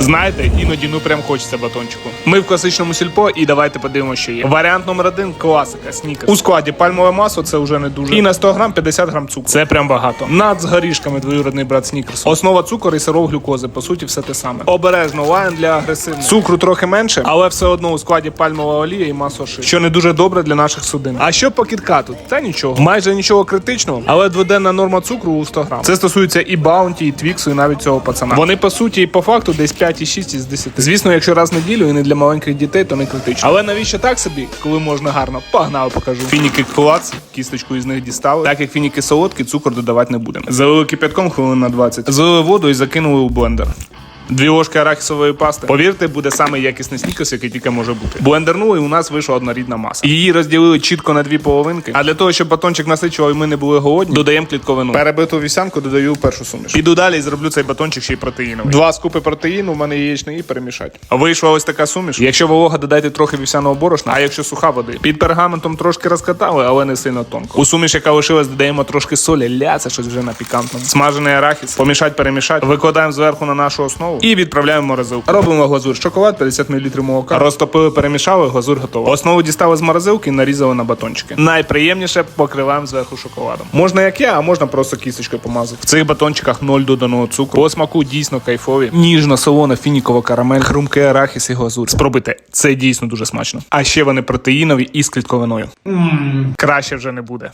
Знаєте, іноді ну прям хочеться батончику. Ми в класичному сільпо і давайте подивимося, що є. Варіант номер один класика, снікерс. У складі пальмове масло це вже не дуже. І на 100 грам 50 грам цукру. Це прям багато. Над з горішками двоюродний брат снікерсу. Основа цукор і сиров глюкози. По суті, все те саме. Обережно лайн для агресивних. Цукру трохи менше, але все одно у складі пальмова олія і масло ши, що не дуже добре для наших судин. А що по кіткату? Та нічого. Майже нічого критичного, але дводенна норма цукру у 100 грам. Це стосується і баунті, і твіксу, і навіть цього пацана. Вони по суті і по факту десь 5,6 із 10. Звісно, якщо раз в неділю і не для маленьких дітей, то не критично. Але навіщо так собі, коли можна гарно? Погнали, покажу. Фініки клац, кісточку із них дістали. Так як фініки солодкі, цукор додавати не будемо. Залили кипятком хвилин на 20. Залили воду і закинули у блендер. Дві ложки арахісової пасти. Повірте, буде саме якісний снікерс, який тільки може бути. Блендернули, і у нас вийшла однорідна маса. Її розділили чітко на дві половинки. А для того, щоб батончик насичував і ми не були голодні, додаємо клітковину. Перебиту вівсянку додаю першу суміш. Піду далі і зроблю цей батончик ще й протеїновий. Два скупи протеїну, у мене яєчний і перемішати. Вийшла ось така суміш. Якщо волога, додайте трохи вівсяного борошна, а якщо суха води. Під пергаментом трошки розкатали, але не сильно тонко. У суміш, яка лишилась, додаємо трошки солі. Ля, це щось вже на пікантному. Смажений арахіс, помішать, перемішать. Викладаємо зверху на нашу основу і відправляємо в морозилку. Робимо глазур. Шоколад, 50 мл молока. Розтопили, перемішали, глазур готова. Основу дістали з морозилки і нарізали на батончики. Найприємніше покриваємо зверху шоколадом. Можна як я, а можна просто кісточкою помазати. В цих батончиках ноль доданого цукру. По смаку дійсно кайфові. Ніжно, солона, фінікова карамель, хрумкий арахіс і глазур. Спробуйте, це дійсно дуже смачно. А ще вони протеїнові і з клітковиною. Краще вже не буде.